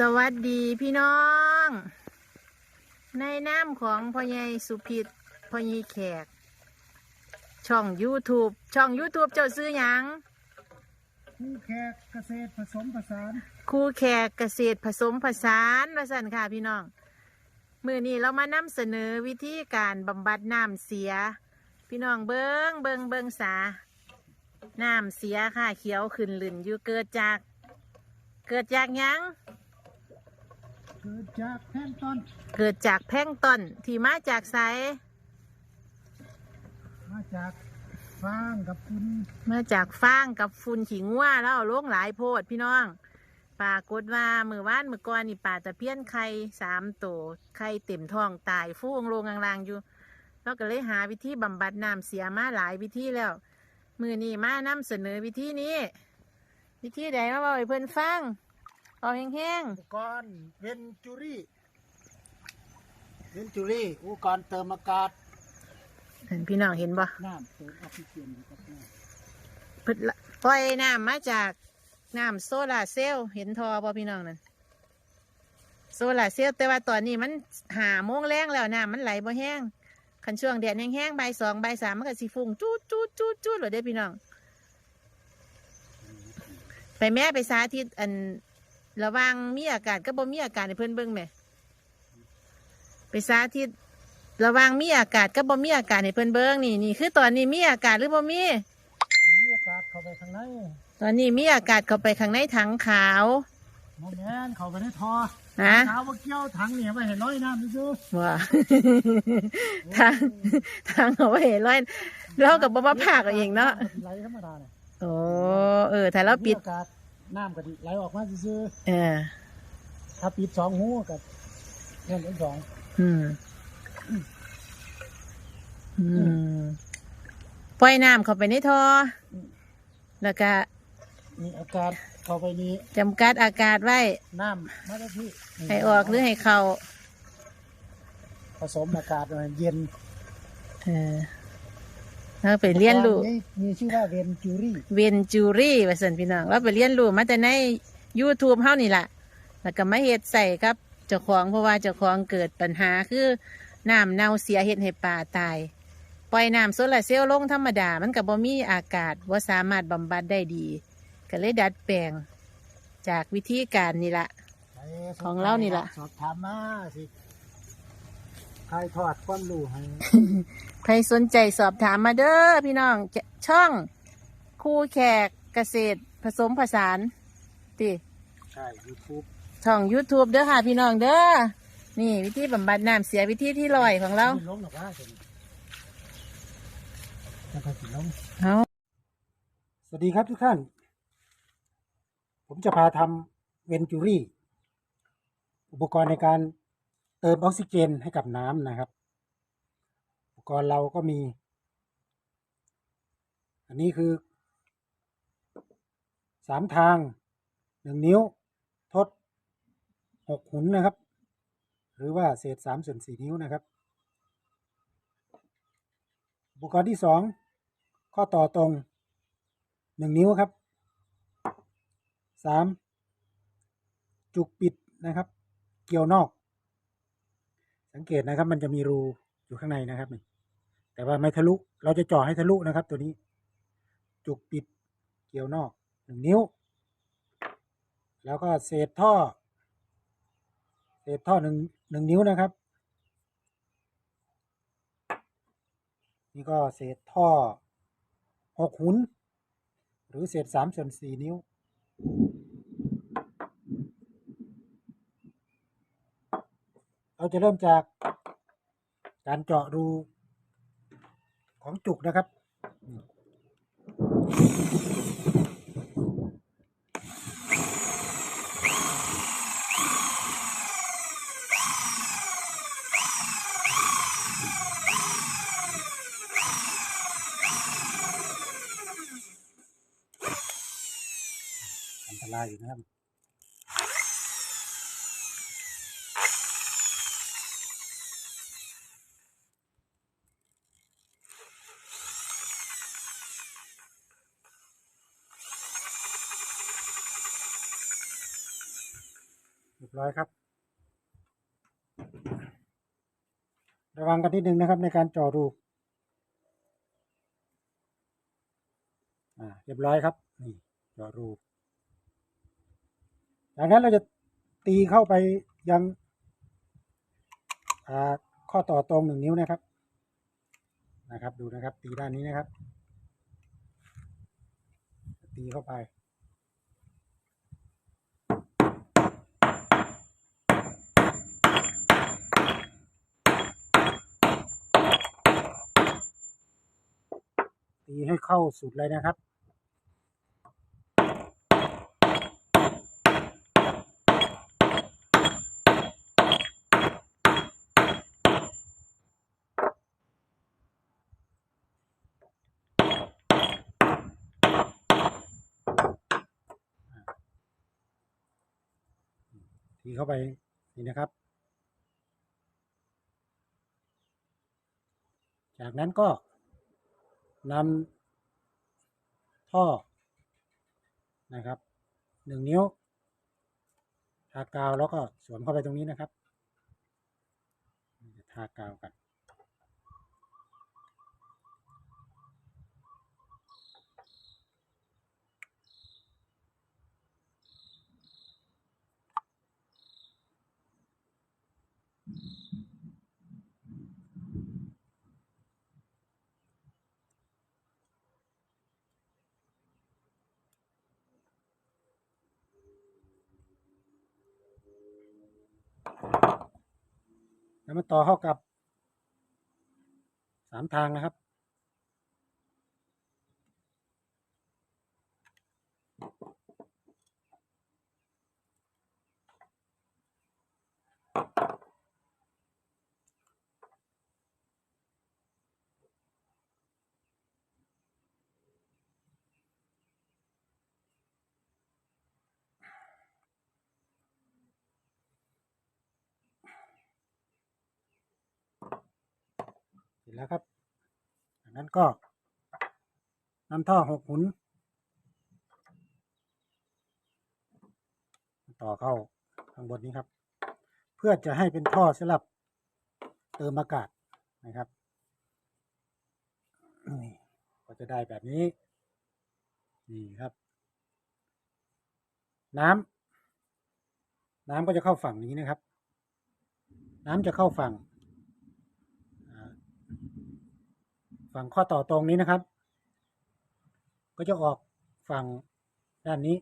สวัสดีพี่น้อง ในน้ำของพ่อใหญ่สุพิษพ่อใหญ่แขก ช่อง YouTube ช่อง YouTube เจ้าซื้อหยังคู่แขกเกษตรผสมผสานครูแขกเกษตรผสมผสานว่าสันค่ะพี่น้อง มือนี้เรามานำเสนอวิธีการบำบัดน้ำเสีย พี่น้องเบิงเบิงเบิงสา น้ำเสียค่ะเขียวขึ้นลื่นอยู่เกิดจาก เกิดจากหยัง เกิดจากแท่นต้นเกิดจากแพลงก์ต้นที่มาจากไสมาจากฟางกับคุณมาจากฟางกับฝุ่นขี้งัวแล้วเอาลงหลายโพดพี่น้องปรากฏว่ามือว่านมือก่อนนี่ป่าตะเพียนไข่สามตัวไข่เต็มท้องตายฟูงลงลางๆอยู่เราก็เลยหาวิธีบำบัดน้ำเสียมาหลายวิธีแล้ว มือนี้มานำเสนอวิธีนี้ วิธีใดมาบอกให้เพื่อนฟัง เอาแห้งอุปกรณ์เวนจูรี่เวนจูรี่อุปกรณ์เติมอากาศๆเห็นพี่น้องเห็นบ่น้ำเติมออกซิเจนครับน้เพิ่นละปล่อยน้ำมาจากน้ำโซลาร์เซลล์เห็นทอบ่พี่น้องนั่นโซลาร์เซลล์แต่ว่าตอนนี้มันหาโมงแรงแล้วน้ำมันไหลบ่แห้งคันช่วงแดดแห้งๆใบายสองใบายสามมันก็สิฟุ้งจูดจูดจูดจูดเลยเด้อพี่น้อง ไปแม่ไปสาธิตอัน ระหวังมีอากาศก็บ่มีอากาศให้เพิ่นเบิ่งแหม่ไปสาธิตระหวังมีอากาศก็บ่มีอากาศให้เพิ่นเบิ่งนี่นี่คือตอนนี้มีอากาศหรือบ่มีำมีอากาศเข้าไปข้างในตอนนี้มีอากาศเข้าไปข้างในถังขาวโมแมนเข้าไปในท่อนะเท้าว่าเกี่ยวถังเนี่ยไว้เห็นร้อยน้ำดูว่าทางทางเอาไว้ร้อยเรากับบ่มาพากเอาเองเนาะไหลธรรมดาเนี่ยโอ้เออถ้าเราปิดมีอากาศ น้ำก็ดิไหลออกมาซื่อเออๆถ้าปิดสองหูกับเงี้ยอีกสอง อืม อืมปล่อยน้ำเข้าไปในท่อแล้วก็มีอากาศเข้าไปนี้จำกัดอากาศไว้ น้ำมาได้ที่ให้ออกหรือให้เข้าผสมอากาศหน่อยเย็น เออ เราไปเรียนรู้อุปกณ์มีชื่อว่าเวนจูรี่เวนจูรี่ว่าสันพี่น้องเราไปเรียนรู้มาแต่ใน YouTube เฮานี่แหละแล้วก็มาเฮ็ดใส่กับ เจ้าของเพราะว่าเจ้าของเกิดปัญหาคือน้ำเน่าเสียเฮ็ดให้ปลาตาย ปล่อยน้ำโซลาร์เซลล์ลงธรรมดา มันก็บ่มีอากาศว่าสามารถบำบัดได้ดี ก็เลยดัดแปลงจากวิธีการนี่ละของเรานี่ล่ะ สอบถามมาสิ ใครทอดความรู้ให้ใครสนใจสอบถามมาเด้อพี่น้องจะช่องคู่แขกเกษตรผสมผสานติใช่ยูทูบช่อง YouTube เด้อค่ะ พี่น้องเด้อนี่ วิธีบำบัดน้ำเสียวิธีที่ลอยของเราลงหรอกว่าเดี๋ยวนี้จะไปสิลงเอาสวัสดีครับทุกท่าน ผมจะพาทำเวนจูรี่ อุปกรณ์ในการเติมออกซิเจนให้กับน้ำนะครับ อุปกรณ์เราก็มี อันนี้คือสามทางหนึ่งนิ้ว ทดหกหุนนะครับ หรือว่าเศษสามส่วนสี่นิ้วนะครับ อุปกรณ์ที่สองข้อต่อตรงหนึ่งนิ้วครับสามจุกปิดนะครับ เกี่ยวนอก สังเกตนะครับ มันจะมีรูอยู่ข้างในนะครับนี่แต่ว่าไม่ทะลุ เราจะเจาะให้ทะลุนะครับ ตัวนี้ จุกปิดเกี่ยวนอกหนึ่งนิ้ว แล้วก็เศษท่อ เศษท่อหนึ่งหนึ่งนิ้วนะครับ นี่ก็เศษท่อหกหุนหรือเศษสามส่วนสี่นิ้ว เราจะเริ่มจากการเจาะรูของจุกนะครับ อันตรายอยู่นะครับ รเรียบร้อยครับ ระวังกันนิดนึงนะครับในการเจ่อรูอ่าเรียบร้อยครับนี่เจ่อรูจากนั้นเราจะตีเข้าไปยังข้อต่อตรงหนึ่งนิ้วนะครับ นะครับ ดูนะครับ ตีด้านนี้นะครับ ตีเข้าไป ตีให้เข้าสุดเลยนะครับตีเข้าไปนี่นะครับ จากนั้นก็ นำท่อนะครับหนึ่งนิ้วทากาวแล้วก็สวมเข้าไปตรงนี้นะครับทากาวกัน แล้วมาต่อเข้ากับสามทางนะครับ ร็จแล้วครับจากนั้นก็นำท่อหกหุนต่อเข้าข้างบนนี้ครับ เพื่อจะให้เป็นท่อสำหรับเติมอากาศนะครับนี่ก็จะได้แบบนี้ นี่ครับ น้ำน้ำก็จะเข้าฝั่งนี้นะครับ น้ำจะเข้าฝั่ง ฝั่งข้อต่อตรงนี้นะครับ ก็จะออกฝั่งด้านนี้